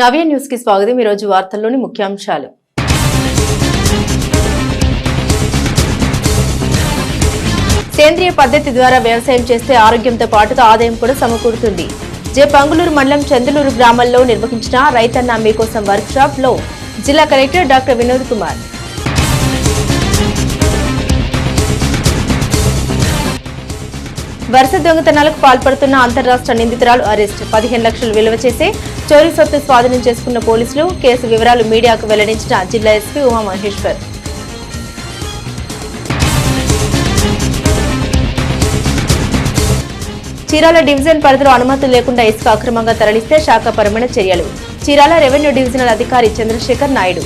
నవ్య న్యూస్కి స్వాగతం. ఈ రోజు వార్తల్లోని ముఖ్యాంశాలు. సేంద్రియ పద్ధతి ద్వారా వ్యవసాయం చేస్తే ఆరోగ్యంతో పాటుగా ఆదాయం కూడా సమకూరుతుంది. జే పంగులూరు మండలం చందులూరు గ్రామంలో నిర్వహించిన రైతన్న మీకోసం వర్క్ షాప్లో జిల్లా కలెక్టర్ డాక్టర్ వినోద్ కుమార్. వరుస దొంగతనాలకు పాల్పడుతున్న అంతర్రాష్ట్ర నిందితురాలు అరెస్ట్. పదిహేను లక్షలు విలువ చేసే చోరీ సొత్తు స్వాధీనం చేసుకున్న పోలీసులు కేసు వివరాలు మీడియాకు వెల్లడించిన జిల్లా ఎస్పీ ఉమా మహేశ్వర్ చీరాల డివిజన్ పరిధిలో అనుమతులు లేకుండా ఇసుక అక్రమంగా తరలిస్తే శాఖపరమైన చర్యలు. చీరాల రెవెన్యూ డివిజనల్ అధికారి చంద్రశేఖర్ నాయుడు.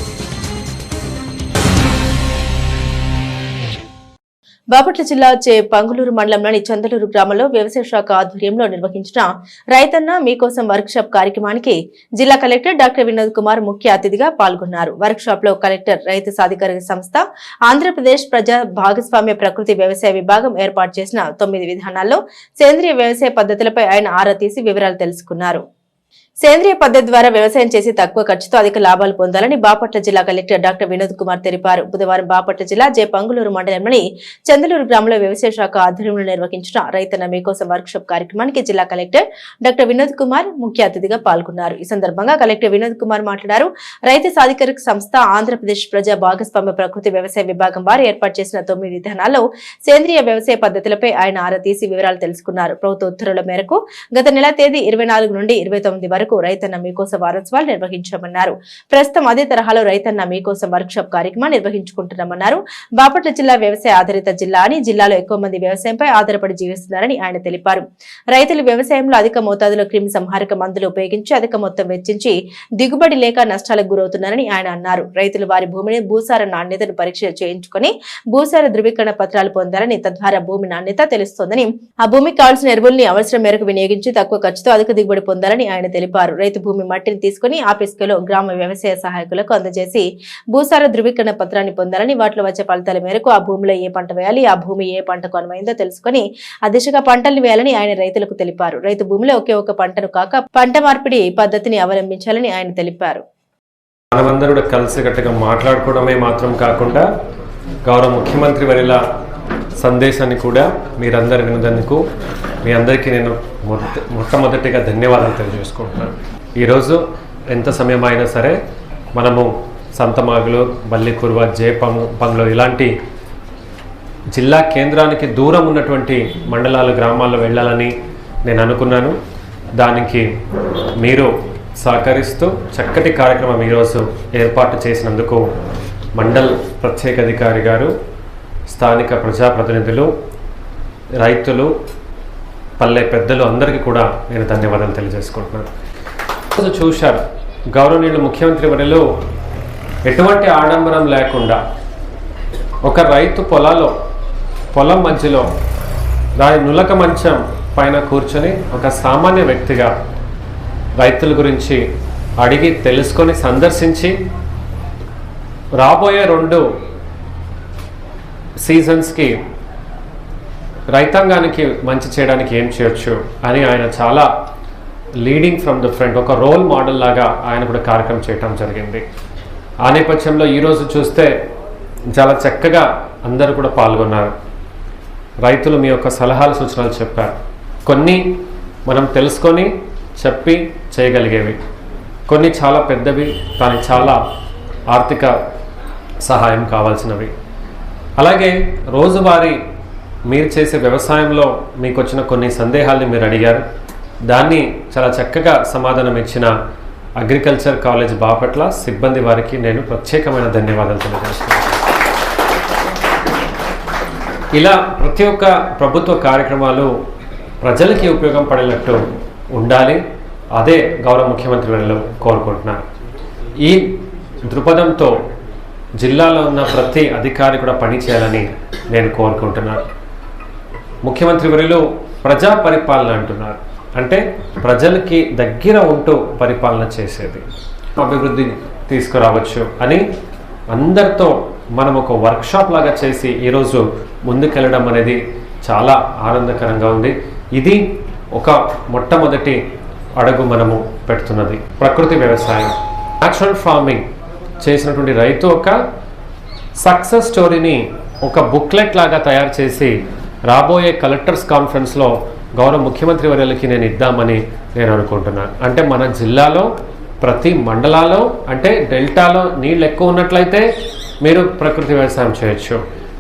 బాపట్ల జిల్లా చే పంగులూరు మండలంలోని చందలూరు గ్రామంలో వ్యవసాయ శాఖ ఆధ్వర్యంలో నిర్వహించిన రైతన్న మీకోసం వర్క్ షాప్ కార్యక్రమానికి జిల్లా కలెక్టర్ డాక్టర్ వినోద్ కుమార్ ముఖ్య అతిథిగా పాల్గొన్నారు. వర్క్ షాప్లో కలెక్టర్ రైతు సాధికార సంస్థ ఆంధ్రప్రదేశ్ ప్రజా భాగస్వామ్య ప్రకృతి వ్యవసాయ విభాగం ఏర్పాటు చేసిన తొమ్మిది విధానాల్లో సేంద్రియ వ్యవసాయ పద్ధతులపై ఆయన ఆరా తీసి వివరాలు తెలుసుకున్నారు. సేంద్రియ పద్ధతి ద్వారా వ్యవసాయం చేసి తక్కువ ఖర్చుతో అధిక లాభాలు పొందాలని బాపట్ల జిల్లా కలెక్టర్ డాక్టర్ వినోద్ కుమార్ తెలిపారు. బుధవారం బాపట్ల జిల్లా జయపంగులూరు మండలంలోని చందలూరు గ్రామంలో వ్యవసాయ శాఖ ఆధ్వర్యంలో నిర్వహించిన రైతన్న మీకోసం వర్క్షాప్ కార్యక్రమానికి జిల్లా కలెక్టర్ డాక్టర్ వినోద్ కుమార్ ముఖ్య అతిథిగా పాల్గొన్నారు. ఈ సందర్భంగా కలెక్టర్ వినోద్ కుమార్ మాట్లాడారు. రైతు సాధికారిక సంస్థ ఆంధ్రప్రదేశ్ ప్రజా భాగస్వామ్య ప్రకృతి వ్యవసాయ విభాగం వారు ఏర్పాటు చేసిన తొమ్మిది విధానాల్లో సేంద్రియ వ్యవసాయ పద్ధతులపై ఆయన ఆరా తీసి వివరాలు తెలుసుకున్నారు. ప్రభుత్వ ఉత్తర్వుల మేరకు గత నెల తేదీ ఇరవై నాలుగు నుండి ఇరవై తొమ్మిది వరకు రైతన్న మీకోసం వారోత్సవాలు నిర్వహించామన్నారు. ప్రస్తుతం అదే తరహాలో రైతన్న మీకోసం వర్క్షాప్ కార్యక్రమం నిర్వహించుకుంటున్నామన్నారు. బాపట్ల జిల్లా వ్యవసాయ ఆధారిత జిల్లా అని జిల్లాలో ఎక్కువ మంది వ్యవసాయంపై ఆధారపడి జీవిస్తున్నారని ఆయన తెలిపారు. రైతులు వ్యవసాయంలో అధిక మోతాదులో క్రిమి సంహారక మందులు ఉపయోగించి అధిక మొత్తం వెచ్చించి దిగుబడి లేక నష్టాలకు గురవుతున్నారని ఆయన అన్నారు. రైతులు వారి భూమిని భూసార నాణ్యతను పరీక్ష చేయించుకొని భూసార ధృవీకరణ పత్రాలు పొందాలని తద్వారా భూమి నాణ్యత తెలుస్తోందని ఆ భూమికి కావాల్సిన ఎరువుల్ని అవసరం మేరకు వినియోగించి తక్కువ ఖర్చుతో అధిక దిగుబడి పొందాలని ఆయన తెలిపారు. రైతు భూమి మట్టిని తీసుకుని ఆఫీస్కులో గ్రామ వ్యవసాయ సహాయకులకు అందజేసి భూసార ధృవీకరణ పత్రాన్ని పొందాలని వాటిలో వచ్చే ఫలితాల మేరకు ఆ భూమిలో ఏ పంట వేయాలి ఆ భూమి ఏ పంటకు అనువైందో తెలుసుకుని ఆ దిశగా పంటల్ని వేయాలని ఆయన రైతులకు తెలిపారు. రైతు భూమిలో ఒకే ఒక పంటను కాక పంట మార్పిడి పద్ధతిని అవలంబించాలని ఆయన తెలిపారు. మనమందరూ కూడా కలిసికట్టుగా మాట్లాడుకోవడమే మాత్రం కాకుండా గౌరవ ముఖ్యమంత్రి వరిలా సందేశాన్ని కూడా మీరందరు వినందుకు మీ అందరికీ నేను మొట్ట మొట్టమొదటిగా ధన్యవాదాలు తెలియజేసుకుంటున్నాను. ఈరోజు ఎంత సమయం అయినా సరే మనము సంతమాగులు బల్లికుర్వ జేపము పంగులు ఇలాంటి జిల్లా కేంద్రానికి దూరం ఉన్నటువంటి మండలాలు గ్రామాల్లో వెళ్ళాలని నేను అనుకున్నాను. దానికి మీరు సహకరిస్తూ చక్కటి కార్యక్రమం ఈరోజు ఏర్పాటు చేసినందుకు మండల్ ప్రత్యేక అధికారి గారు స్థానిక ప్రజాప్రతినిధులు రైతులు పల్లె పెద్దలు అందరికీ కూడా నేను ధన్యవాదాలు తెలియజేసుకుంటున్నాను. ఈరోజు చూశారు గౌరవనీయులు ముఖ్యమంత్రి వరిలో ఎటువంటి ఆడంబరం లేకుండా ఒక రైతు పొలాలో పొలం మధ్యలో దాని నులక మంచం పైన కూర్చొని ఒక సామాన్య వ్యక్తిగా రైతుల గురించి అడిగి తెలుసుకొని సందర్శించి రాబోయే రెండు సీజన్స్కి రైతాంగానికి మంచి చేయడానికి ఏం చేయొచ్చు అని ఆయన చాలా లీడింగ్ ఫ్రమ్ ద ఫ్రంట్ ఒక రోల్ మోడల్ లాగా ఆయన కూడా కార్యక్రమం చేయటం జరిగింది. ఆ నేపథ్యంలో ఈరోజు చూస్తే చాలా చక్కగా అందరూ కూడా పాల్గొన్నారు. రైతులు మీ యొక్క సలహాలు సూచనలు చెప్పారు. కొన్ని మనం తెలుసుకొని చెప్పి చేయగలిగేవి. కొన్ని చాలా పెద్దవి కానీ చాలా ఆర్థిక సహాయం కావాల్సినవి. అలాగే రోజువారీ మీరు చేసే వ్యవసాయంలో మీకు వచ్చిన కొన్ని సందేహాల్ని మీరు అడిగారు. దాన్ని చాలా చక్కగా సమాధానం ఇచ్చిన అగ్రికల్చర్ కాలేజ్ బాపట్ల సిబ్బంది వారికి నేను ప్రత్యేకమైన ధన్యవాదాలు తెలియజేస్తున్నాను. ఇలా ప్రతి ఒక్క ప్రభుత్వ కార్యక్రమాలు ప్రజలకి ఉపయోగం పడేటట్టు ఉండాలి. అదే గౌరవ ముఖ్యమంత్రి వారిలో కోరుకుంటున్నాను ఈ దృక్పథంతో జిల్లాలో ఉన్న ప్రతి అధికారి కూడా పనిచేయాలని నేను కోరుకుంటున్నాను. ముఖ్యమంత్రి వరిలో ప్రజా పరిపాలన అంటున్నారు. అంటే ప్రజలకి దగ్గర ఉంటూ పరిపాలన చేసేది. అభివృద్ధి తీసుకురావచ్చు అని అందరితో మనం ఒక వర్క్షాప్ లాగా చేసి ఈరోజు ముందుకెళ్ళడం అనేది చాలా ఆనందకరంగా ఉంది. ఇది ఒక మొట్టమొదటి అడుగు మనము పెడుతున్నది. ప్రకృతి వ్యవసాయం. న్యాచురల్ ఫార్మింగ్ చేసినటువంటి రైతు ఒక సక్సెస్ స్టోరీని ఒక బుక్లెట్ లాగా తయారు చేసి రాబోయే కలెక్టర్స్ కాన్ఫరెన్స్లో గౌరవ ముఖ్యమంత్రి వర్యులకి నేను ఇద్దామని నేను అనుకుంటున్నాను అంటే మన జిల్లాలో ప్రతి మండలాలో అంటే డెల్టాలో నీళ్ళు ఎక్కువ ఉన్నట్లయితే మీరు ప్రకృతి వ్యవసాయం చేయొచ్చు.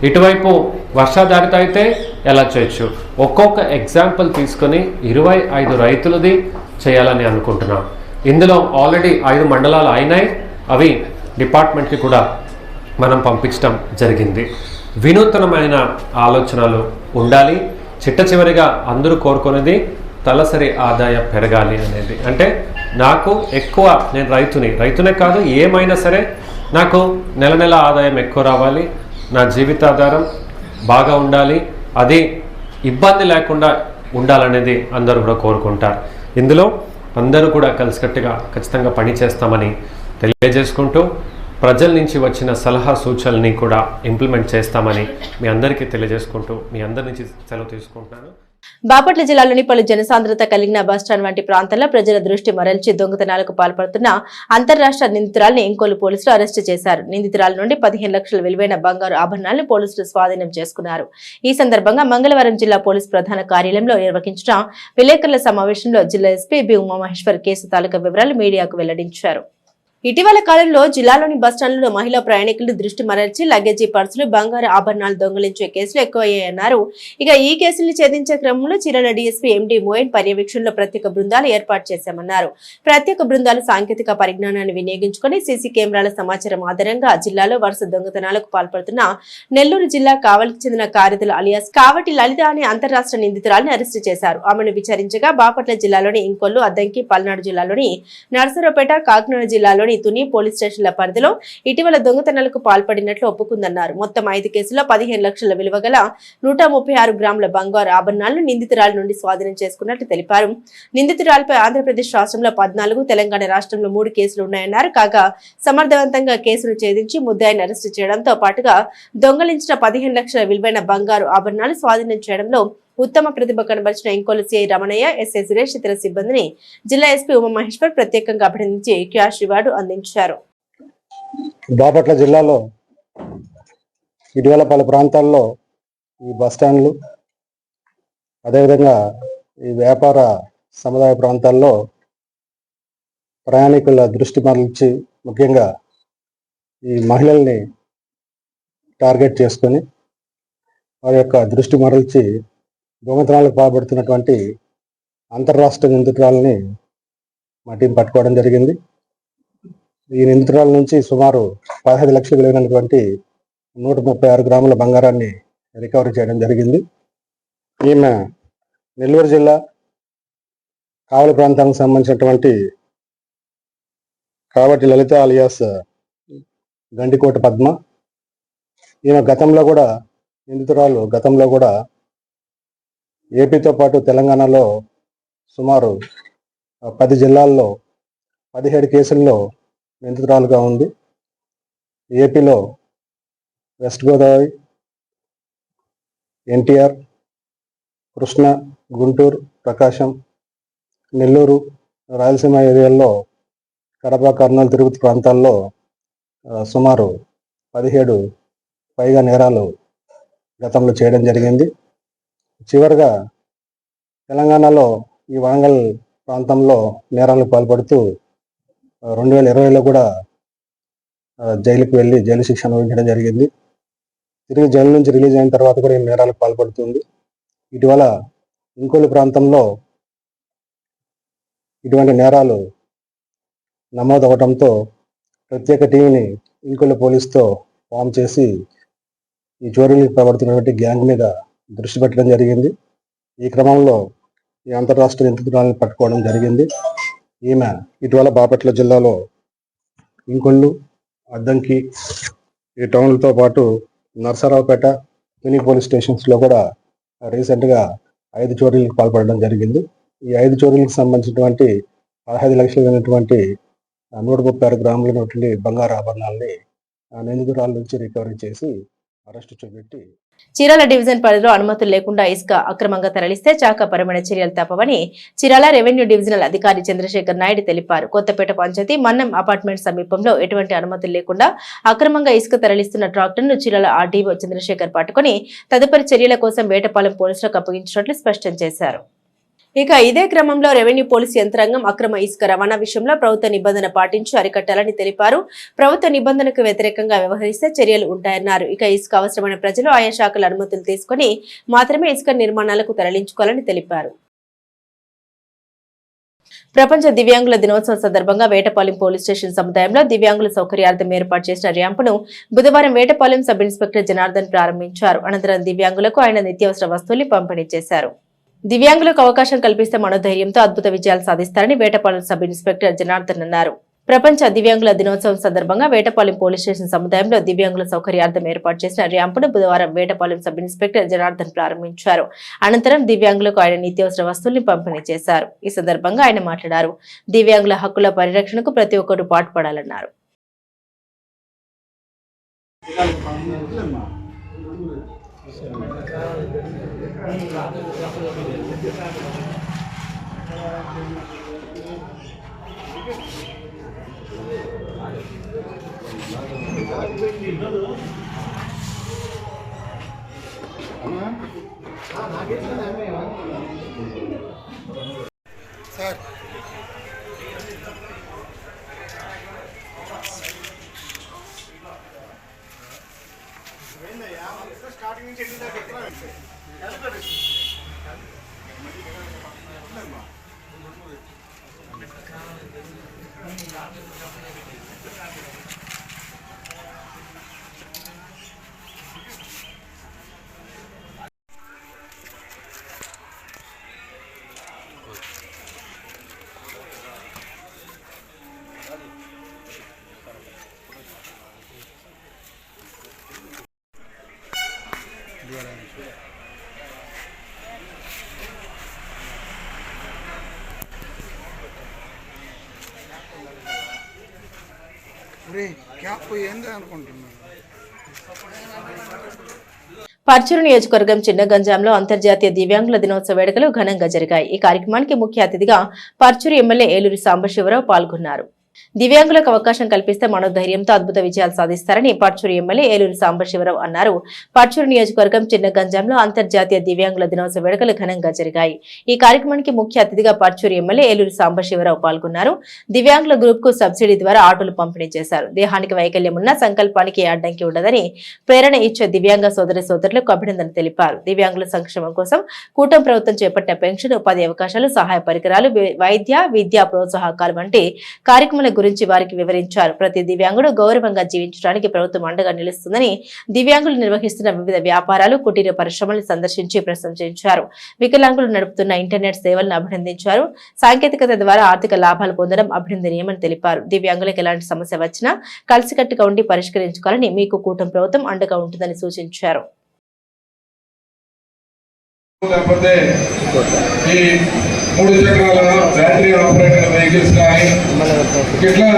ఇటువైపు వర్షాధారిత అయితే ఎలా చేయొచ్చు? ఒక్కొక్క ఎగ్జాంపుల్ తీసుకొని ఇరవై ఐదు రైతులది చేయాలని అనుకుంటున్నాం. ఇందులో ఆల్రెడీ ఐదు మండలాలు అయినాయి. అవి డిపార్ట్మెంట్కి కూడా మనం పంపించడం జరిగింది. వినూతనమైన ఆలోచనలు ఉండాలి. చిట్ట చివరిగా అందరూ కోరుకునేది తలసరి ఆదాయం పెరగాలి అనేది. అంటే నాకు ఎక్కువ నేను రైతుని రైతునే కాదు ఏమైనా సరే నాకు నెల నెల ఆదాయం ఎక్కువ రావాలి. నా జీవితాధారం బాగా ఉండాలి. అది ఇబ్బంది లేకుండా ఉండాలనేది అందరూ కూడా కోరుకుంటారు. ఇందులో అందరూ కూడా కలిసికట్టుగా ఖచ్చితంగా పని చేస్తామని తెలియజేసుకుంటూ ప్రజల నుంచి వచ్చిన సలహా సూచనల్ని కూడా ఇంప్లిమెంట్ చేస్తామని మీ అందరికీ తెలియజేసుకుంటూ మీ అందరి నుంచి సెలవు తీసుకుంటున్నాను. బాపట్ల జిల్లాలోని పలు జనసాంద్రత కలిగిన బస్టాండ్ వంటి ప్రాంతాల్లో ప్రజల దృష్టి మరల్చి దొంగతనాలకు పాల్పడుతున్న అంతర్రాష్ట్ర నిందితురాల్ని ఇంకోలు పోలీసులు అరెస్టు చేశారు. నిందితురాల నుండి పదిహేను లక్షల విలువైన బంగారు ఆభరణాలను పోలీసులు స్వాధీనం చేసుకున్నారు. ఈ సందర్భంగా మంగళవారం జిల్లా పోలీస్ ప్రధాన కార్యాలయంలో నిర్వహించిన విలేకరుల సమావేశంలో జిల్లా ఎస్పీ బి ఉమామహేశ్వర్ కేసు తాలూకా వివరాలు మీడియాకు వెల్లడించారు. ఇటీవల కాలంలో జిల్లాలోని బస్టాండ్లలో మహిళా ప్రయాణికులు దృష్టి మరల్చి లగేజీ పర్సులు బంగారు ఆభరణాలు దొంగిలించే కేసులు ఎక్కువయ్యాయన్నారు. ఇక ఈ కేసుల్ని ఛేదించే క్రమంలో చీరాల డీఎస్పీ ఎండి మోయన్ పర్యవేక్షణలో ప్రత్యేక బృందాలు ఏర్పాటు చేశామన్నారు. ప్రత్యేక బృందాలు సాంకేతిక పరిజ్ఞానాన్ని వినియోగించుకొని సీసీ కెమెరాల సమాచారం ఆధారంగా జిల్లాలో వరుస దొంగతనాలకు పాల్పడుతున్న నెల్లూరు జిల్లా కావలికి చెందిన కార్యదల అలియాస్ కావటి లలిత అనే అంతరాష్ట్ర నిందితురాలను అరెస్టు చేశారు. ఆమెను విచారించగా బాపట్ల జిల్లాలోని ఇంకొల్లు అద్దంకి పల్నాడు జిల్లాలోని నర్సరావుపేట కాకినాడ జిల్లాలోని తుని పోలీస్ స్టేషన్ల పరిధిలో ఇటీవల దొంగతనాలకు పాల్పడినట్లు ఒప్పుకుందన్నారు. మొత్తం ఐదు కేసుల్లో పదిహేను లక్షల విలువ గల నూట ముప్పై ఆరు గ్రాముల బంగారు ఆభరణాలను నిందితురాల నుండి స్వాధీనం చేసుకున్నట్లు తెలిపారు. నిందితురాలపై ఆంధ్రప్రదేశ్ రాష్ట్రంలో పద్నాలుగు తెలంగాణ రాష్ట్రంలో మూడు కేసులు ఉన్నాయన్నారు. కాగా సమర్థవంతంగా కేసును ఛేదించి ముద్దాయిని అరెస్టు చేయడంతో పాటుగా దొంగలించిన పదిహేను లక్షల విలువైన బంగారు ఆభరణాలు స్వాధీనం చేయడంలో ఉత్తమ ప్రతిభ కనబరిచిన ఇంకోలు సిఐ రమణయ్య ఎస్ఐ సురేష్ ఇతర సిబ్బందిని జిల్లా ఎస్పీ ఉమామహేశ్వర్ ప్రత్యేకంగా అభినందించి క్యాష్ రివార్డు అందించారు. బాపట్ల జిల్లాలో ఇటీవల పలు ప్రాంతాల్లో ఈ బస్ స్టాండ్లు అదేవిధంగా ఈ వ్యాపార సముదాయ ప్రాంతాల్లో ప్రయాణికుల దృష్టి మరల్చి ముఖ్యంగా ఈ మహిళల్ని టార్గెట్ చేసుకొని వారి యొక్క దృష్టి మరల్చి దొంగతనాలకు పాల్పడుతున్నటువంటి అంతర్రాష్ట్ర నిందితురాలని మా టీం పట్టుకోవడం జరిగింది. ఈ నిందితురాల నుంచి సుమారు పదహైదు లక్షలు విలువైనటువంటి నూట ముప్పై ఆరు గ్రాముల బంగారాన్ని రికవరీ చేయడం జరిగింది. ఈమె నెల్లూరు జిల్లా కావలి ప్రాంతానికి సంబంధించినటువంటి కాబట్టి లలిత అలియాస్ గండికోట పద్మ. ఈమె గతంలో కూడా నిందితురాలు గతంలో కూడా ఏపీతో పాటు తెలంగాణలో సుమారు పది జిల్లాల్లో పదిహేడు కేసుల్లో నిందితురాలుగా ఉంది ఏపీలో వెస్ట్ గోదావరి ఎన్టీఆర్ కృష్ణ గుంటూరు ప్రకాశం నెల్లూరు రాయలసీమ ఏరియాల్లో కడప కర్నూలు తిరుపతి ప్రాంతాల్లో సుమారు పదిహేడు పైగా నేరాలు గతంలో చేయడం జరిగింది. చివరిగా తెలంగాణలో ఈ వరంగల్ ప్రాంతంలో నేరాలకు పాల్పడుతూ రెండు వేల ఇరవైలో కూడా జైలుకు వెళ్ళి జైలు శిక్ష అనుభవించడం జరిగింది. తిరిగి జైలు నుంచి రిలీజ్ అయిన తర్వాత కూడా ఈ నేరాలకు పాల్పడుతుంది. ఇటీవల ఇంకోలు ప్రాంతంలో ఇటువంటి నేరాలు నమోదవడంతో ప్రత్యేక టీంని ఇంకోలు పోలీస్తో ఫామ్ చేసి ఈ చోరీలకు ప్రవర్తున్నటువంటి గ్యాంగ్ మీద దృష్టి పెట్టడం జరిగింది. ఈ క్రమంలో ఈ అంతర్రాష్ట్ర నిందితురాలను పట్టుకోవడం జరిగింది. ఈమె ఇటీవల బాపట్ల జిల్లాలో ఇంకొల్లు అద్దంకి ఈ టౌన్లతో పాటు నర్సరావుపేట మినీ పోలీస్ స్టేషన్స్లో కూడా రీసెంట్గా ఐదు చోరీలకు పాల్పడడం జరిగింది. ఈ ఐదు చోరీలకు సంబంధించినటువంటి పదహైదు లక్షలు అయినటువంటి నూట ముప్పై ఆరు గ్రాములైనటువంటి బంగారు ఆభరణాలని ఆ నిందితురాల నుంచి రికవరీ చేసి అరెస్టు చూపెట్టి చీరాల డివిజన్ పరిధిలో అనుమతులు లేకుండా ఇసుక అక్రమంగా తరలిస్తే చాకపరమైన చర్యలు తప్పవని చీరాల రెవెన్యూ డివిజనల్ అధికారి చంద్రశేఖర్ నాయుడు తెలిపారు. కొత్తపేట పంచాయతీ మన్నం అపార్ట్మెంట్ సమీపంలో ఎటువంటి అనుమతులు లేకుండా అక్రమంగా ఇసుక తరలిస్తున్న ట్రాక్టర్ను చీరాల ఆర్డీఓ చంద్రశేఖర్ పట్టుకుని తదుపరి చర్యల కోసం వేటపాలెం పోలీసులకు అప్పగించినట్లు స్పష్టం చేశారు. ఇక ఇదే క్రమంలో రెవెన్యూ పోలీసు యంత్రాంగం అక్రమ ఇసుక రవాణా విషయంలో ప్రభుత్వ నిబంధన పాటించి అరికట్టాలని తెలిపారు. ప్రభుత్వ నిబంధనకు వ్యతిరేకంగా వ్యవహరిస్తే చర్యలు ఉంటాయన్నారు. ఇక ఇసుక అవసరమైన ప్రజలు ఆయా శాఖల అనుమతులు తీసుకుని మాత్రమే ఇసుక నిర్మాణాలకు తరలించుకోవాలని తెలిపారు. ప్రపంచ దివ్యాంగుల దినోత్సవం సందర్భంగా వేటపాలెం పోలీస్ స్టేషన్ సముదాయంలో దివ్యాంగుల సౌకర్యార్థం ఏర్పాటు చేసిన ర్యాంపును బుధవారం వేటపాలెం సబ్ ఇన్స్పెక్టర్ జనార్దన్ ప్రారంభించారు. అనంతరం దివ్యాంగులకు ఆయన నిత్యావసర వస్తువులు పంపిణీ చేశారు. దివ్యాంగులకు అవకాశం కల్పిస్తే మనోధైర్యంతో అద్భుత విజయాలు సాధిస్తారని వేటపాలెం సబ్ ఇన్స్పెక్టర్ జనార్దన్ అన్నారు. ప్రపంచ దివ్యాంగుల దినోత్సవం సందర్భంగా వేటపాలెం పోలీస్ స్టేషన్ సముదాయంలో దివ్యాంగుల సౌకర్యార్థం ఏర్పాటు చేసిన ర్యాంపును బుధవారం వేటపాలెం సబ్ ఇన్స్పెక్టర్ జనార్దన్ ప్రారంభించారు. అనంతరం దివ్యాంగులకు ఆయన నిత్యావసర వస్తువుల్ని పంపిణీ చేశారు. ఈ సందర్భంగా ఆయన మాట్లాడారు. దివ్యాంగుల హక్కుల పరిరక్షణకు ప్రతి ఒక్కరూ పాటుపడాలన్నారు. Não, não. క్యాప్ ఏంది అనుకుంటున్నాను పర్చూరు నియోజకవర్గం చిన్న గంజాంలో అంతర్జాతీయ దివ్యాంగుల దినోత్సవ వేడుకలు ఘనంగా జరిగాయి. ఈ కార్యక్రమానికి ముఖ్య అతిథిగా పర్చూరు ఎమ్మెల్యే ఏలూరి సాంబశివరావు పాల్గొన్నారు. దివ్యాంగులకు అవకాశం కల్పిస్తే మనోధైర్యంతో అద్భుత విజయాలు సాధిస్తారని పర్చూరు ఎమ్మెల్యే ఏలూరు సాంబశివరావు అన్నారు. పర్చూరు నియోజకవర్గం చిన్న గంజాంలో అంతర్జాతీయ దివ్యాంగుల దినోత్సవ వేడుకలు ఘనంగా జరిగాయి. ఈ కార్యక్రమానికి ముఖ్య అతిథిగా పర్చూరు ఎమ్మెల్యే ఏలూరు సాంబశివరావు పాల్గొన్నారు. దివ్యాంగుల గ్రూప్కు సబ్సిడీ ద్వారా ఆటోలు పంపిణీ చేశారు. దేహానికి వైకల్యం ఉన్న సంకల్పానికి అడ్డంకి ఉండదని ప్రేరణ ఇచ్చే దివ్యాంగ సోదరి సోదరులకు అభినందన తెలిపారు. దివ్యాంగుల సంక్షేమం కోసం కూటమి ప్రభుత్వం చేపట్టిన పెన్షన్ ఉపాధి అవకాశాలు సహాయ పరికరాలు వైద్య విద్యా ప్రోత్సాహకాలు వంటి కార్యక్రమాలు గురించి వారికి వివరించారు. ప్రతి దివ్యాంగుడు గౌరవంగా జీవించడానికి ప్రభుత్వం అండగా నిలుస్తుందని దివ్యాంగులు నిర్వహిస్తున్న వివిధ వ్యాపారాలు కుటీర పరిశ్రమలను సందర్శించి ప్రశంసించారు. వికలాంగులు నడుపుతున్న ఇంటర్నెట్ సేవలను అభినందించారు. సాంకేతికత ద్వారా ఆర్థిక లాభాలు పొందడం అభినందనీయమని తెలిపారు. దివ్యాంగులకు ఎలాంటి సమస్య వచ్చినా కలిసికట్టుగా ఉండి పరిష్కరించుకోవాలని మీకు కూటమి ప్రభుత్వం అండగా ఉంటుందని సూచించారు. మూడు చక్రాల బ్యాటరీ ఆపరేటెడ్ వెహికల్స్ కానీ ఇట్లా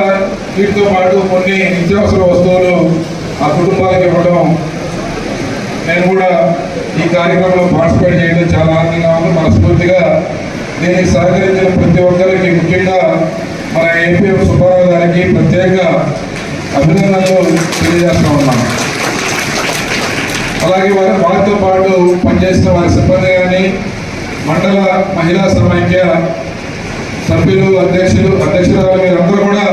వీటితో పాటు కొన్ని నిత్యావసర వస్తువులు ఆ కుటుంబాలకు ఇవ్వడం నేను కూడా ఈ కార్యక్రమంలో పార్టిసిపేట్ చేయడం చాలా ఆనందంగా ఉంది. మనస్ఫూర్తిగా దీనికి సహకరించిన ప్రతి ఒక్కరికి ముఖ్యంగా మన ఏపీఎం సుబ్బారావు గారికి ప్రత్యేక అభినందనలు తెలియజేస్తా ఉన్నాను. అలాగే వారి వారితో పాటు పనిచేస్తున్న వారి సిబ్బంది కానీ మండల మహిళా సమైక్య సభ్యులు అధ్యక్షులు అధ్యక్షురాలు మీరందరూ కూడా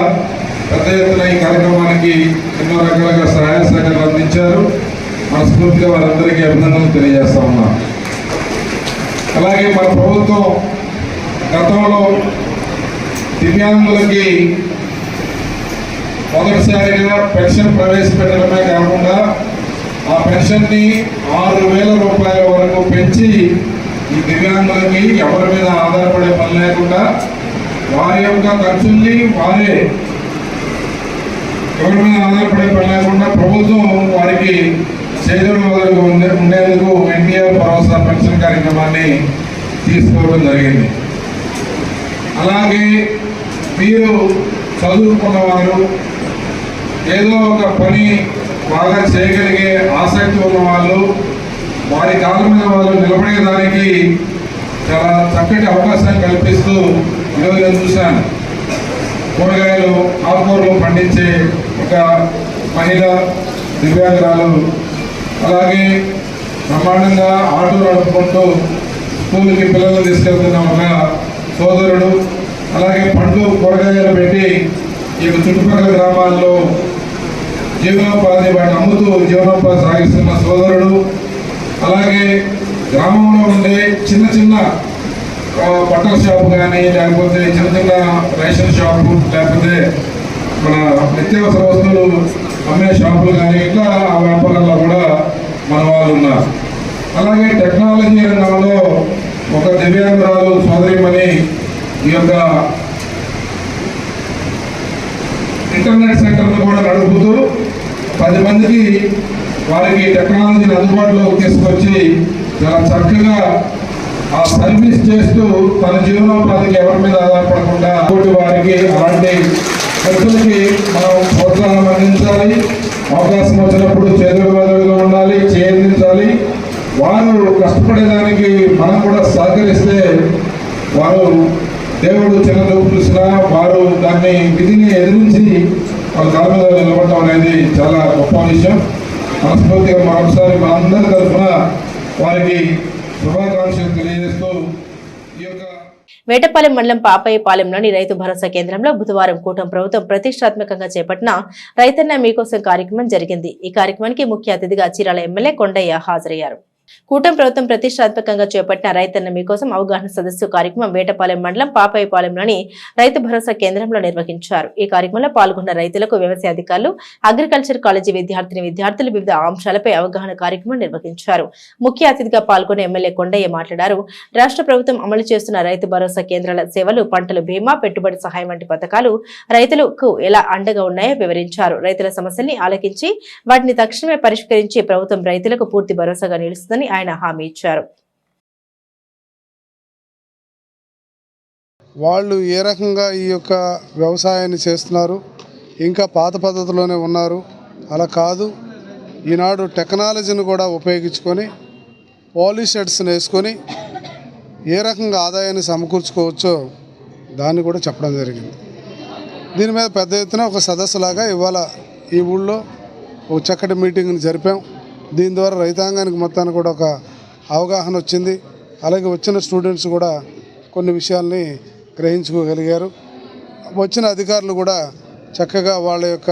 పెద్ద ఎత్తున ఈ కార్యక్రమానికి ఎన్నో రకాలుగా సహాయ సహకారాలు అందించారు. మనస్ఫూర్తిగా వారందరికీ అభినందనలు తెలియజేస్తా ఉన్నాం. అలాగే మన ప్రభుత్వం గతంలో దివ్యాంగులకి మొదటిసారిగా పెన్షన్ ప్రవేశపెట్టడమే కాకుండా ఆ పెన్షన్ని ఆరు వేల రూపాయల వరకు పెంచి ఈ దివ్యాంగులకి ఎవరి మీద ఆధారపడే పని లేకుండా వారి యొక్క ఖర్చుల్ని వారే ఎవరి మీద ఆధారపడే పని లేకుండా ప్రభుత్వం వారికి చేదోడు ఉండే ఉండేందుకు ఎన్టీఆర్ భరోసా పెన్షన్ కార్యక్రమాన్ని తీసుకోవడం జరిగింది. అలాగే మీరు చదువుకున్నవారు ఏదో ఒక పని బాగా చేయగలిగే ఆసక్తి ఉన్న వాళ్ళు వారి కాళ్ళ మీద వాళ్ళు నిలబడేదానికి చాలా చక్కటి అవకాశం కల్పిస్తూ ఈరోజు నేను చూశాను. కూరగాయలు ఆకుకూరలు పండించే ఒక మహిళ దివ్యాంగురాలు అలాగే బ్రహ్మాండంగా ఆటో నడుపుకుంటూ స్కూల్కి పిల్లలను తీసుకెళ్తున్న ఒక సోదరుడు అలాగే పండ్లు కూరగాయలు పెట్టి ఈ చుట్టుపక్కల గ్రామాల్లో జీవనోపాధి వాటిని అమ్ముతూ జీవనోపాధి సాగిస్తున్న సోదరుడు. అలాగే గ్రామంలో ఉండే చిన్న చిన్న బట్టల షాపు కానీ లేకపోతే చిన్న చిన్న రేషన్ షాపు లేకపోతే మన నిత్యావసర వస్తువులు అమ్మే షాపులు కానీ ఇట్లా ఆ వ్యాపారాల్లో కూడా మన వాళ్ళు ఉన్నారు. అలాగే టెక్నాలజీ రంగంలో ఒక దివ్యాంగురాలు సోదరిమని ఈ యొక్క ఇంటర్నెట్ సెంటర్ను కూడా నడుపుతూ పది మందికి వారికి టెక్నాలజీని అందుబాటులోకి తీసుకొచ్చి చాలా చక్కగా ఆ సర్వీస్ చేస్తూ తన జీవనోపాధికి ఎవరి మీద ఆధారపడకుండా తోటి వారికి అలాంటి వ్యక్తులకి మనం ప్రోత్సాహం అందించాలి అవకాశం వచ్చినప్పుడు చేతుల ఉండాలి చేయించాలి. వారు కష్టపడేదానికి మనం కూడా సహకరిస్తే వారు దేవుడు చిన్న చూసినా వారు దాన్ని విధిని ఎదిరించి వాళ్ళ కాళ్ళ మీద నిలబడటం అనేది చాలా గొప్ప విషయం. మనస్ఫూర్తిగా మరొకసారి మనందరి తరఫున వారికి శుభాకాంక్షలు తెలియజేస్తూ ఈ యొక్క వేటపాలెం మండలం పాపయ్యపాలెంలోని రైతు భరోసా కేంద్రంలో బుధవారం కూటమి ప్రభుత్వం ప్రతిష్టాత్మకంగా చేపట్టిన రైతన్న మీకోసం కార్యక్రమం జరిగింది. ఈ కార్యక్రమానికి ముఖ్య అతిథిగా చీరాల ఎమ్మెల్యే కొండయ్య హాజరయ్యారు. కూటమి ప్రభుత్వం ప్రతిష్టాత్మకంగా చేపట్టిన రైతన్న మీకోసం అవగాహన సదస్సు కార్యక్రమం వేటపాలెం మండలం పాపయ్యపాలెంలోని రైతు భరోసా కేంద్రంలో నిర్వహించారు. ఈ కార్యక్రమంలో పాల్గొన్న రైతులకు వ్యవసాయ అధికారులు అగ్రికల్చర్ కాలేజీ విద్యార్థిని విద్యార్థులు వివిధ అంశాలపై అవగాహన కార్యక్రమం నిర్వహించారు. ముఖ్య అతిథిగా పాల్గొన్న ఎమ్మెల్యే కొండయ్య మాట్లాడారు. రాష్ట్ర ప్రభుత్వం అమలు చేస్తున్న రైతు భరోసా కేంద్రాల సేవలు పంటల బీమా పెట్టుబడి సహాయం వంటి పథకాలు రైతులకు ఎలా అండగా ఉన్నాయో వివరించారు. రైతుల సమస్యల్ని ఆలకించి వాటిని తక్షణమే పరిష్కరించి ప్రభుత్వం రైతులకు పూర్తి భరోసాగా నిలుస్తుందని ఆయన హామీ ఇచ్చారు. వాళ్ళు ఏ రకంగా ఈ యొక్క వ్యవసాయాన్ని చేస్తున్నారు? ఇంకా పాత పద్ధతిలోనే ఉన్నారు. అలా కాదు. ఈనాడు టెక్నాలజీని కూడా ఉపయోగించుకొని పాలిషెడ్స్ని వేసుకొని ఏ రకంగా ఆదాయాన్ని సమకూర్చుకోవచ్చో దాన్ని కూడా చెప్పడం జరిగింది. దీని మీద పెద్ద ఎత్తున ఒక సదస్సులాగా ఇవాళ ఈ ఊళ్ళో ఒక చక్కటి మీటింగ్ని జరిపాం. దీని ద్వారా రైతాంగానికి మొత్తానికి కూడా ఒక అవగాహన వచ్చింది. అలాగే వచ్చిన స్టూడెంట్స్ కూడా కొన్ని విషయాల్ని గ్రహించుకోగలిగారు. వచ్చిన అధికారులు కూడా చక్కగా వాళ్ళ యొక్క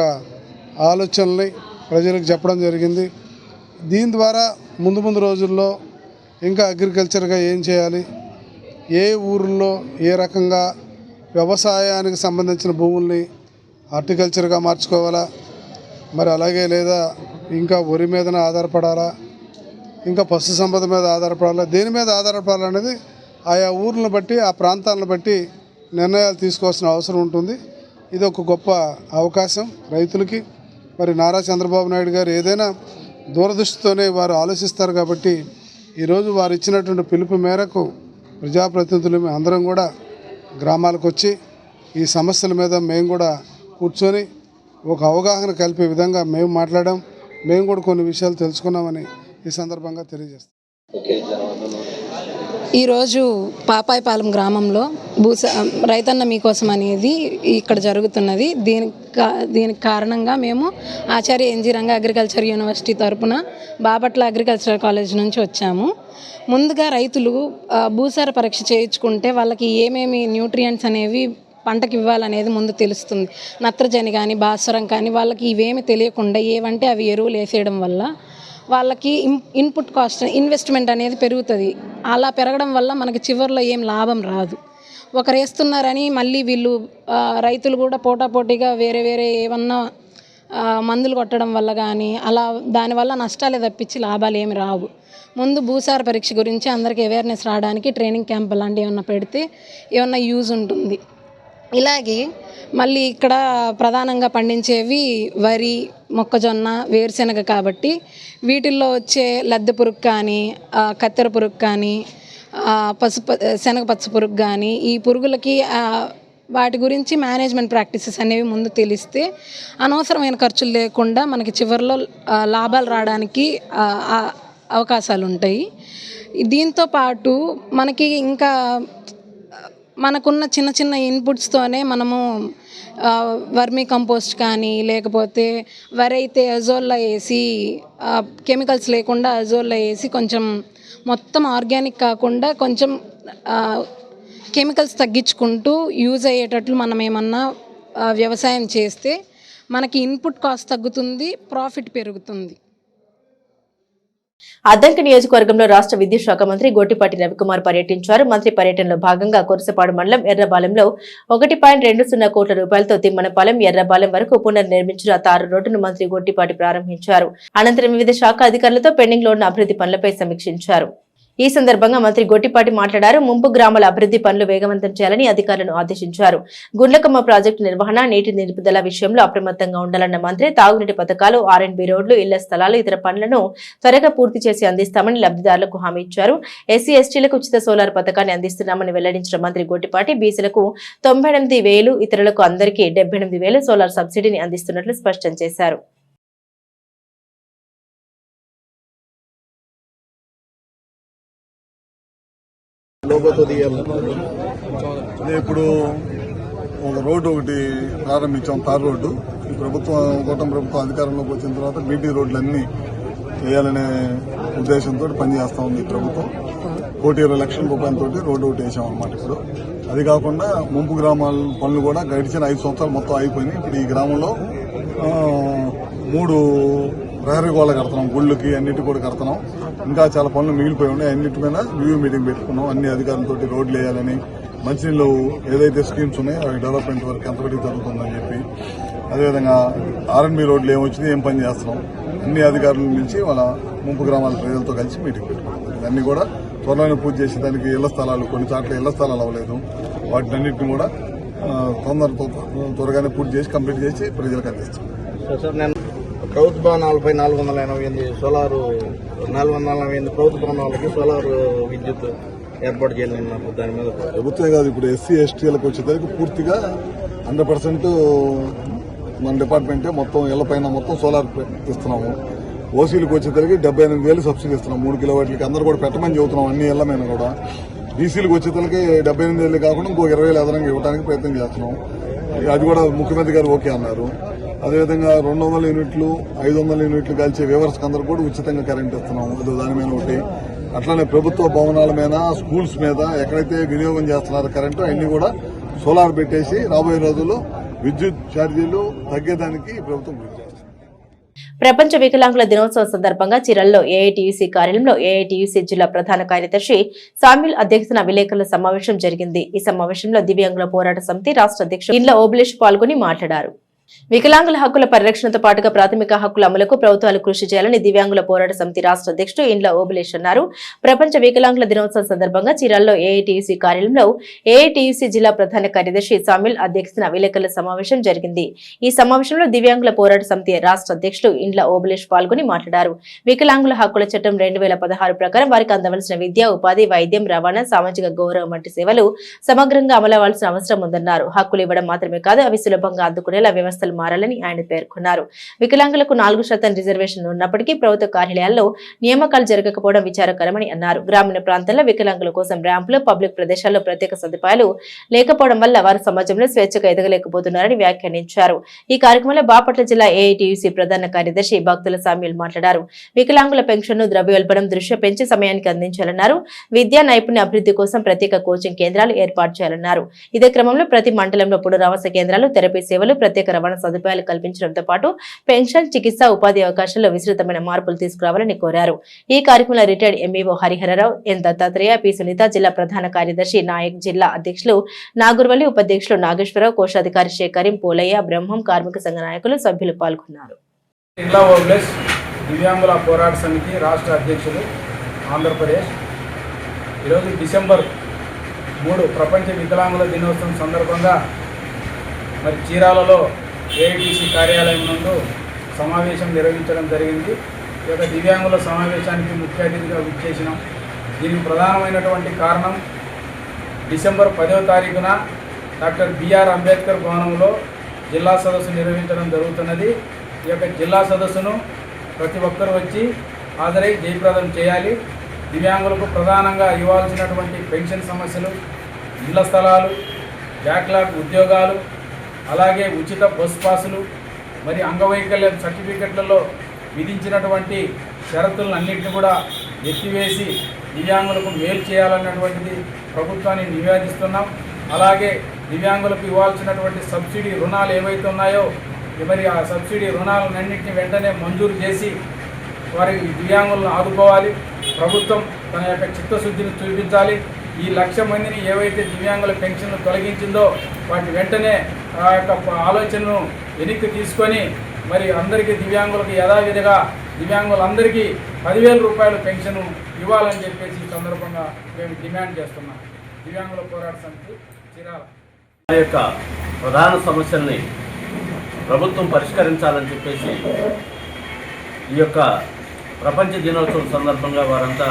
ఆలోచనల్ని ప్రజలకు చెప్పడం జరిగింది. దీని ద్వారా ముందు ముందు రోజుల్లో ఇంకా అగ్రికల్చర్గా ఏం చేయాలి? ఏ ఊర్లో ఏ రకంగా వ్యవసాయానికి సంబంధించిన భూముల్ని హార్టికల్చర్గా మార్చుకోవాలా? మరి అలాగే లేదా ఇంకా వరి మీదనే ఆధారపడాలా? ఇంకా పశు సంపద మీద ఆధారపడాలా? దేని మీద ఆధారపడాలనేది ఆయా ఊర్లను బట్టి ఆ ప్రాంతాలను బట్టి నిర్ణయాలు తీసుకోవాల్సిన అవసరం ఉంటుంది. ఇది ఒక గొప్ప అవకాశం రైతులకి. మరి నారా చంద్రబాబు నాయుడు గారు ఏదైనా దూరదృష్టితోనే వారు ఆలోచిస్తారు కాబట్టి ఈరోజు వారు ఇచ్చినటువంటి పిలుపు మేరకు ప్రజాప్రతినిధులు అందరం కూడా గ్రామాలకు వచ్చి ఈ సమస్యల మీద మేము కూడా కూర్చొని ఒక అవగాహన కలిపే విధంగా మేము మాట్లాడాం. మేము కూడా కొన్ని విషయాలు తెలుసుకున్నామని ఈ సందర్భంగా తెలియజేస్తాం. ఈరోజు పాపాయపాలెం గ్రామంలో భూస రైతన్న మీకోసం అనేది ఇక్కడ జరుగుతున్నది. దీనికి కా- దీనికి కారణంగా మేము Acharya NG Ranga agriculture university తరపున బాపట్ల అగ్రికల్చర్ కాలేజ్ నుంచి వచ్చాము. ముందుగా రైతులు భూసార పరీక్ష చేయించుకుంటే వాళ్ళకి ఏమేమి న్యూట్రియంట్స్ అనేవి పంటకి ఇవ్వాలనేది ముందు తెలుస్తుంది. నత్రజని కానీ భాస్వరం కానీ వాళ్ళకి ఇవేమి తెలియకుండా ఏవంటే అవి ఎరువులు వేసేయడం వల్ల వాళ్ళకి ఇన్పుట్ కాస్ట్ ఇన్వెస్ట్మెంట్ అనేది పెరుగుతుంది. అలా పెరగడం వల్ల మనకి చివరిలో ఏం లాభం రాదు. ఒకరు వేస్తున్నారని మళ్ళీ వీళ్ళు రైతులు కూడా పోటాపోటీగా వేరే వేరే ఏమన్నా మందులు కొట్టడం వల్ల కానీ అలా దానివల్ల నష్టాలే తప్పించి లాభాలు ఏమి రావు. ముందు భూసార పరీక్ష గురించి అందరికీ అవేర్నెస్ రావడానికి ట్రైనింగ్ క్యాంప్ లాంటివి ఏమన్నా పెడితే ఏమన్నా యూజ్ ఉంటుంది. ఇలాగే మళ్ళీ ఇక్కడ ప్రధానంగా పండించేవి వరి మొక్కజొన్న వేరుశెనగ కాబట్టి వీటిల్లో వచ్చే లద్దె పురుగు కానీ కత్తెర పురుగు కానీ పసుపు శనగ పచ్చ పురుగు కానీ ఈ పురుగులకి వాటి గురించి మేనేజ్మెంట్ ప్రాక్టీసెస్ అనేవి ముందు తెలిస్తే అనవసరమైన ఖర్చులు లేకుండా మనకి చివరిలో లాభాలు రావడానికి అవకాశాలు ఉంటాయి. దీంతో పాటు మనకి ఇంకా మనకున్న చిన్న చిన్న ఇన్పుట్స్తోనే మనము వర్మీ కంపోస్ట్ కానీ లేకపోతే వరైతే అజోల్లా అజోల్లో వేసి కెమికల్స్ లేకుండా అజోల్లో వేసి కొంచెం మొత్తం ఆర్గానిక్ కాకుండా కొంచెం కెమికల్స్ తగ్గించుకుంటూ యూజ్ అయ్యేటట్లు మనం ఏమన్నా వ్యవసాయం చేస్తే మనకి ఇన్పుట్ కాస్ట్ తగ్గుతుంది ప్రాఫిట్ పెరుగుతుంది. అద్దంకి నియోజకవర్గంలో రాష్ట్ర విద్యుత్ శాఖ మంత్రి గోటిపాటి రవికుమార్ పర్యటించారు. మంత్రి పర్యటనలో భాగంగా కొరసపాడు మండలం ఎర్రబాలెంలో ఒకటి పాయింట్ రెండు సున్నా కోట్ల రూపాయలతో తిమ్మనపాలెం ఎర్రబాలెం వరకు పునర్నిర్మించిన తారు రోడ్డును మంత్రి గోటిపాటి ప్రారంభించారు. అనంతరం వివిధ శాఖ అధికారులతో పెండింగ్లో ఉన్న అభివృద్ధి పనులపై సమీక్షించారు. ఈ సందర్భంగా మంత్రి గొట్టిపాటి మాట్లాడారు. ముంపు గ్రామాల అభివృద్ధి పనులు వేగవంతం చేయాలని అధికారులను ఆదేశించారు. గుండ్లకమ్మ ప్రాజెక్టు నిర్వహణ నీటి నిలుపుదల విషయంలో అప్రమత్తంగా ఉండాలన్న మంత్రి తాగునీటి పథకాలు ఆర్ఎండ్బి రోడ్లు ఇళ్ళ స్థలాలు ఇతర పనులను త్వరగా పూర్తి చేసి అందిస్తామని లబ్ధిదారులకు హామీ ఇచ్చారు. ఎస్సీ ఎస్టీలకు ఉచిత సోలార్ పథకాన్ని అందిస్తున్నామని వెల్లడించిన మంత్రి గొట్టిపాటి బీసీలకు తొంభై ఎనిమిది వేలు ఇతరులకు అందరికీ డెబ్బై ఎనిమిది వేలు సోలార్ సబ్సిడీని అందిస్తున్నట్లు స్పష్టం చేశారు. అదే ఇప్పుడు ఒక రోడ్డు ఒకటి ప్రారంభించాం తార్ రోడ్డు. ఈ ప్రభుత్వం కూటమి ప్రభుత్వం అధికారంలోకి వచ్చిన తర్వాత బీటీ రోడ్లన్నీ వేయాలనే ఉద్దేశంతో పనిచేస్తా ఉంది ఈ ప్రభుత్వం. కోటి ఇరవై లక్షల రూపాయలతో రోడ్డు ఒకటి వేసాం అనమాట ఇప్పుడు. అది కాకుండా ముంపు గ్రామాల పనులు కూడా గడిచిన ఐదు సంవత్సరాలు మొత్తం అయిపోయినాయి. ఇప్పుడు ఈ గ్రామంలో మూడు ప్రహరీ గోళ్ళ కడుతున్నాం గుళ్ళకి అన్నిటి కూడా కడుతున్నాం. ఇంకా చాలా పనులు మిగిలిపోయి ఉన్నాయి. అన్నిటి మీద రివ్యూ మీటింగ్ పెట్టుకున్నాం. అన్ని అధికారులతో రోడ్లు వేయాలని మంచినీళ్ళు ఏదైతే స్కీమ్స్ ఉన్నాయో అవి డెవలప్మెంట్ వర్క్ ఎంతవరకు జరుగుతుందని చెప్పి అదేవిధంగా ఆర్ఎన్బి రోడ్లు ఏమొచ్చినాయి ఏం పని చేస్తున్నాం. అన్ని అధికారుల నుంచి వాళ్ళ ముంపు గ్రామాల ప్రజలతో కలిసి మీటింగ్ పెట్టుకున్నాం. ఇవన్నీ కూడా త్వరలోనే పూజ చేసి దానికి ఇళ్ళ స్థలాలు కొన్ని చోట్ల ఇళ్ళ స్థలాలు అవ్వలేదు. వాటిని అన్నింటిని కూడా తొందర త్వరగానే పూర్తి చేసి కంప్లీట్ చేసి ప్రజలకు అందిస్తాం ప్రభుత్వ భవనాలపై నాలుగు వందల ఎనభై ఎనిమిది సోలారు నాలుగు వందల నలభై ఎనిమిది ప్రభుత్వ భవనాలకి సోలార్ విద్యుత్ ఏర్పాటు చేయాలన్నారు దాని మీద ప్రభుత్వమే కాదు ఇప్పుడు ఎస్సీ ఎస్టీలకు వచ్చేసరికి పూర్తిగా హండ్రెడ్ పర్సెంట్ మన డిపార్ట్మెంటే మొత్తం ఇళ్ళపైన మొత్తం సోలార్ ఇస్తున్నాము. ఓసీలకు వచ్చేసరికి డెబ్బై ఎనిమిది వేలు సబ్సిడీ ఇస్తున్నాం మూడు కిలోవాట్లకి అందరూ కూడా పెట్టమని చెబుతున్నాం అన్ని ఇళ్ళ మీద కూడా. బీసీలకు వచ్చేసరికి డెబ్బై ఎనిమిది వేలు కాకుండా ఇంకో ఇరవై వేలు అదనంగా ఇవ్వడానికి ప్రయత్నం చేస్తున్నాం. అది కూడా ముఖ్యమంత్రి గారు ఓకే అన్నారు. అదేవిధంగా రెండు వందల యూనిట్లు ఐదు వందల యూనిట్లు కాల్చే వ్యూవర్స్ అందరూ కూడా ఉచితంగా కరెంట్ ఇస్తున్నాము. ఇది దాని మీద ఒకటి. అట్లానే ప్రభుత్వ భవనాల మీద స్కూల్స్ మీద ఎక్కడైతే వినియోగం చేస్తున్నారో కరెంటు అన్ని కూడా సోలార్ పెట్టేసి రాబోయే రోజుల్లో విద్యుత్ ఛార్జీలు తగ్గేదానికి ప్రభుత్వం కృషి చేస్తుంది. ప్రపంచ వికలాంగుల దినోత్సవం సందర్భంగా చిరల్లో ఏఐటీయూసీ కార్యాలయంలో ఏఐటీయూసీ జిల్లా ప్రధాన కార్యదర్శి సామిల్ అధ్యక్షతన విలేకరుల సమావేశం జరిగింది. ఈ సమావేశంలో దివ్యాంగుల పోరాట సమితి రాష్ట్ర అధ్యక్షుడు ఇండ్ల ఓబులేష్ పాల్గొని మాట్లాడారు. వికలాంగుల హక్కుల పరిరక్షణతో పాటుగా ప్రాథమిక హక్కుల అమలుకు ప్రభుత్వాలు కృషి చేయాలని దివ్యాంగుల పోరాట సమితి రాష్ట్ర అధ్యక్షుడు ఇండ్ల ఓబులేష్ అన్నారు. ప్రపంచ వికలాంగుల దినోత్సవం సందర్భంగా చీరాల్లో ఏఐటీయూసీ కార్యాలయంలో ఏఐటీయూసీ జిల్లా ప్రధాన కార్యదర్శి సామిల్ అధ్యక్షతన విలేకరుల సమావేశం జరిగింది. ఈ సమావేశంలో దివ్యాంగుల పోరాట సమితి రాష్ట్ర అధ్యక్షుడు ఇండ్ల ఓబులేష్ పాల్గొని మాట్లాడారు. వికలాంగుల హక్కుల చట్టం రెండు వేల పదహారు ప్రకారం వారికి అందవలసిన విద్య ఉపాధి వైద్యం రవాణా సామాజిక గౌరవం వంటి సేవలు సమగ్రంగా అమలవలసిన అవసరం ఉందన్నారు. హక్కులు ఇవ్వడం మాత్రమే కాదు అవి సులభంగా అందుకునేలా వ్యవస్థలు మారాలని ఆయన పేర్కొన్నారు. వికలాంగులకు నాలుగు శాతం రిజర్వేషన్ ఉన్నప్పటికీ ప్రభుత్వ కార్యాలయాల్లో నియామకాలు జరగకపోవడం విచారకరమని అన్నారు. గ్రామీణ ప్రాంతాల్లో వికలాంగుల కోసం ర్యాంపులు పబ్లిక్ ప్రదేశాల్లో ప్రత్యేక సదుపాయాలు లేకపోవడం వల్ల వారు సమాజంలో స్వేచ్ఛగా ఎదగలేకపోతున్నారని వ్యాఖ్యానించారు. ఈ కార్యక్రమంలో బాపట్ల జిల్లా ఏఐటీయూసీ ప్రధాన కార్యదర్శి భక్తుల సామ్యుల్ మాట్లాడారు. వికలాంగుల పెన్షన్ను ద్రవ్యోల్బణం దృష్ట్యా పెంచి సమయానికి అందించాలన్నారు. విద్యా నైపుణ్య అభివృద్ధి కోసం ప్రత్యేక కోచింగ్ కేంద్రాలు ఏర్పాటు చేయాలన్నారు. ఇదే క్రమంలో ప్రతి మండలంలో పునరావాస కేంద్రాలు థెరపీ సేవలు ప్రత్యేక రవాణా సదుపాయాలు కల్పించడంతో పాటు పెన్షన్ చికిత్స ఉపాధి అవకాశాల్లో విస్తృతమైన మార్పులు తీసుకురావాలని కోరారు. ఈ కార్యక్రమంలో retired MEO Harihararao N Dattatreya P Sunitha జిల్లా ప్రధాన కార్యదర్శి నాయక్ జిల్లా అధ్యక్షులు నాగుర్వల్లి ఉపాధ్యక్షులు నాగేశ్వరరావు కోశాధికారి శేఖరిం పోలయ్య బ్రహ్మం కార్మిక సంఘ నాయకులు సభ్యులు పాల్గొన్నారు. జిల్లా ఓబ్లెస్ దివ్యాంగుల పోరాట సమితి రాష్ట్ర అధ్యక్షులు ఆంధ్రప్రదేశ్. ఈరోజు డిసెంబర్ మూడు ప్రపంచ వికలాంగుల దినోత్సవం సందర్భంగా మరి చీరాలలో ఏఐటీసీ కార్యాలయం నందు సమావేశం నిర్వహించడం జరిగింది. ఈ యొక్క దివ్యాంగుల సమావేశానికి ముఖ్య అతిథిగా విచ్చేసినాం దీనికి ప్రధానమైనటువంటి కారణం డిసెంబర్ పదవ తారీఖున డాక్టర్ బిఆర్ అంబేద్కర్ భవనంలో జిల్లా సదస్సు నిర్వహించడం జరుగుతున్నది. ఈ యొక్క జిల్లా సదస్సును ప్రతి ఒక్కరూ వచ్చి హాజరై జయప్రదం చేయాలి. దివ్యాంగులకు ప్రధానంగా ఇవ్వాల్సినటువంటి పెన్షన్ సమస్యలు ఇళ్ళ స్థలాలు బ్యాక్లాగ్ ఉద్యోగాలు అలాగే ఉచిత బస్ పాసులు మరి అంగవైకల్యం సర్టిఫికెట్లలో విధించినటువంటి షరతులను అన్నింటినీ కూడా ఎత్తివేసి దివ్యాంగులకు మేలు చేయాలన్నటువంటిది ప్రభుత్వాన్ని నివేదిస్తున్నాం. అలాగే దివ్యాంగులకు ఇవ్వాల్సినటువంటి సబ్సిడీ రుణాలు ఏవైతే ఉన్నాయో మరి ఆ సబ్సిడీ రుణాలన్నింటినీ వెంటనే మంజూరు చేసి వారికి దివ్యాంగులను ఆదుకోవాలి. ప్రభుత్వం తన యొక్క చిత్తశుద్ధిని చూపించాలి. ఈ లక్ష మందిని ఏవైతే దివ్యాంగుల పెన్షన్లు తొలగించిందో వాటి వెంటనే ఆ యొక్క ఆలోచనను వెనక్కి తీసుకొని మరి అందరికీ దివ్యాంగులకు యథావిధిగా దివ్యాంగులందరికీ పదివేల రూపాయల పెన్షన్ ఇవ్వాలని చెప్పేసి ఈ సందర్భంగా మేము డిమాండ్ చేస్తున్నాం. దివ్యాంగుల పోరాట సమితి చీరాల. యొక్క ప్రధాన సమస్యల్ని ప్రభుత్వం పరిష్కరించాలని చెప్పేసి ఈ యొక్క ప్రపంచ దినోత్సవం సందర్భంగా వారంతా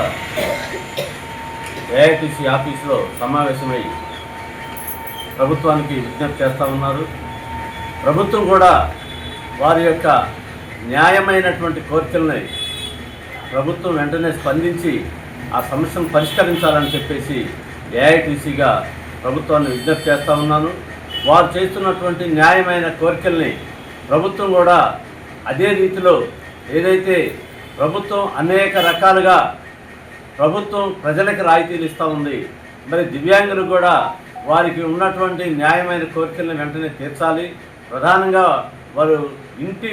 ఏఐటీసీ ఆఫీసులో సమావేశమై ప్రభుత్వానికి విజ్ఞప్తి చేస్తూ ఉన్నారు. ప్రభుత్వం కూడా వారి యొక్క న్యాయమైనటువంటి కోరికల్ని ప్రభుత్వం వెంటనే స్పందించి ఆ సమస్యను పరిష్కరించాలని చెప్పేసి ఏఐటీసీగా ప్రభుత్వాన్ని విజ్ఞప్తి చేస్తూ ఉన్నాను. వారు చేస్తున్నటువంటి న్యాయమైన కోరికల్ని ప్రభుత్వం కూడా అదే రీతిలో ఏదైతే ప్రభుత్వం అనేక రకాలుగా ప్రభుత్వం ప్రజలకు రాయితీలు ఇస్తూ ఉంది. మరి దివ్యాంగులు కూడా వారికి ఉన్నటువంటి న్యాయమైన కోరికలను వెంటనే తీర్చాలి. ప్రధానంగా వారు ఇంటి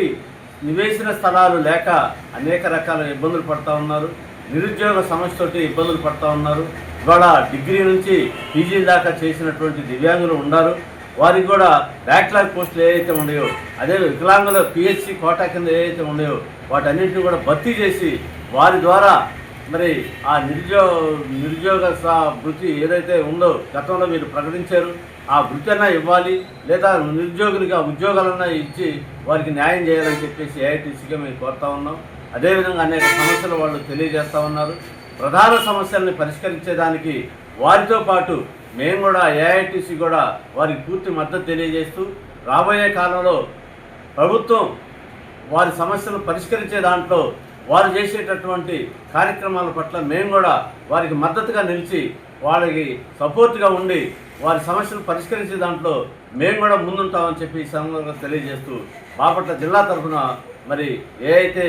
నివేశన స్థలాలు లేక అనేక రకాల ఇబ్బందులు పడుతూ ఉన్నారు. నిరుద్యోగ సమస్యతోటి ఇబ్బందులు పడుతూ ఉన్నారు. ఇవాళ డిగ్రీ నుంచి పీజీ దాకా చేసినటువంటి దివ్యాంగులు ఉన్నారు. వారికి కూడా బ్యాక్లాగ్ పోస్టులు ఏవైతే ఉన్నాయో అదే వికలాంగుల పిహెచ్సి కోటా కింద ఏవైతే ఉన్నాయో వాటన్నింటినీ కూడా భర్తీ చేసి వారి ద్వారా మరి ఆ నిరుద్యోగ నిరుద్యోగ వృత్తి ఏదైతే ఉందో గతంలో మీరు ప్రకటించారు ఆ వృత్తి అన్నా ఇవ్వాలి లేదా నిరుద్యోగులకి ఆ ఉద్యోగాలన్నా ఇచ్చి వారికి న్యాయం చేయాలని చెప్పేసి ఏఐటీసీగా మేము కోరుతా ఉన్నాం. అదేవిధంగా అనేక సమస్యలు వాళ్ళు తెలియజేస్తూ ఉన్నారు. ప్రధాన సమస్యల్ని పరిష్కరించేదానికి వారితో పాటు మేము కూడా ఏఐటీసీ కూడా వారికి పూర్తి మద్దతు తెలియజేస్తూ రాబోయే కాలంలో ప్రభుత్వం వారి సమస్యలు పరిష్కరించే దాంట్లో వారు చేసేటటువంటి కార్యక్రమాల పట్ల మేము కూడా వారికి మద్దతుగా నిలిచి వాళ్ళకి సపోర్ట్గా ఉండి వారి సమస్యలు పరిష్కరించే దాంట్లో మేము కూడా ముందుంటామని చెప్పి ఈ సందర్భంగా తెలియజేస్తూ బాపట్ల జిల్లా తరఫున మరి ఏ అయితే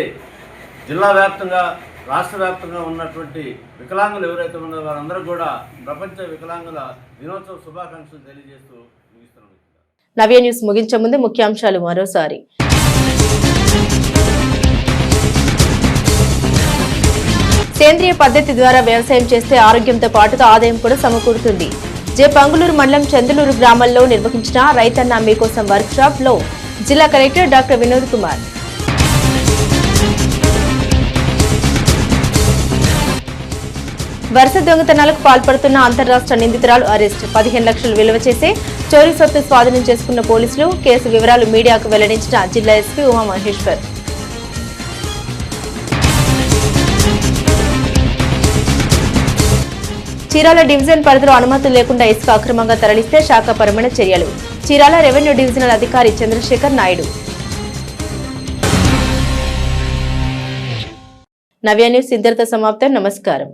జిల్లా వ్యాప్తంగా రాష్ట్ర వ్యాప్తంగా ఉన్నటువంటి వికలాంగులు ఎవరైతే ఉన్నారో వారందరూ కూడా ప్రపంచ వికలాంగుల దినోత్సవ శుభాకాంక్షలు తెలియజేస్తూ ముగిస్తున్నాం నవ్య న్యూస్ ముగించే ముందు ముఖ్యాంశాలు మరోసారి. సేంద్రియ పద్ధతి ద్వారా వ్యవసాయం చేస్తే ఆరోగ్యంతో పాటుగా ఆదాయం కూడా సమకూరుతుంది. జే పంగులూరు మండలం చందులూరు గ్రామంలో నిర్వహించిన రైతన్న మీకోసం వర్క్ షాప్లో జిల్లా కలెక్టర్ డాక్టర్ వినోద్ కుమార్. వరుస దొంగతనాలకు పాల్పడుతున్న అంతర్రాష్ట్ర నిందితురాలు అరెస్ట్. పదిహేను లక్షలు విలువ చేసే చోరీ సొత్తు స్వాధీనం చేసుకున్న పోలీసులు కేసు వివరాలు మీడియాకు వెల్లడించిన జిల్లా ఎస్పీ ఉమా మహేశ్వర్ చీరాల డివిజన్ పరిధిలో అనుమతులు లేకుండా ఇసుక అక్రమంగా తరలిస్తే శాఖపరమైన చర్యలు. చీరాల రెవెన్యూ డివిజనల్ అధికారి చంద్రశేఖర్ నాయుడు. నవ్య న్యూస్ ఇద్దరితో సమాప్తం. నమస్కారం.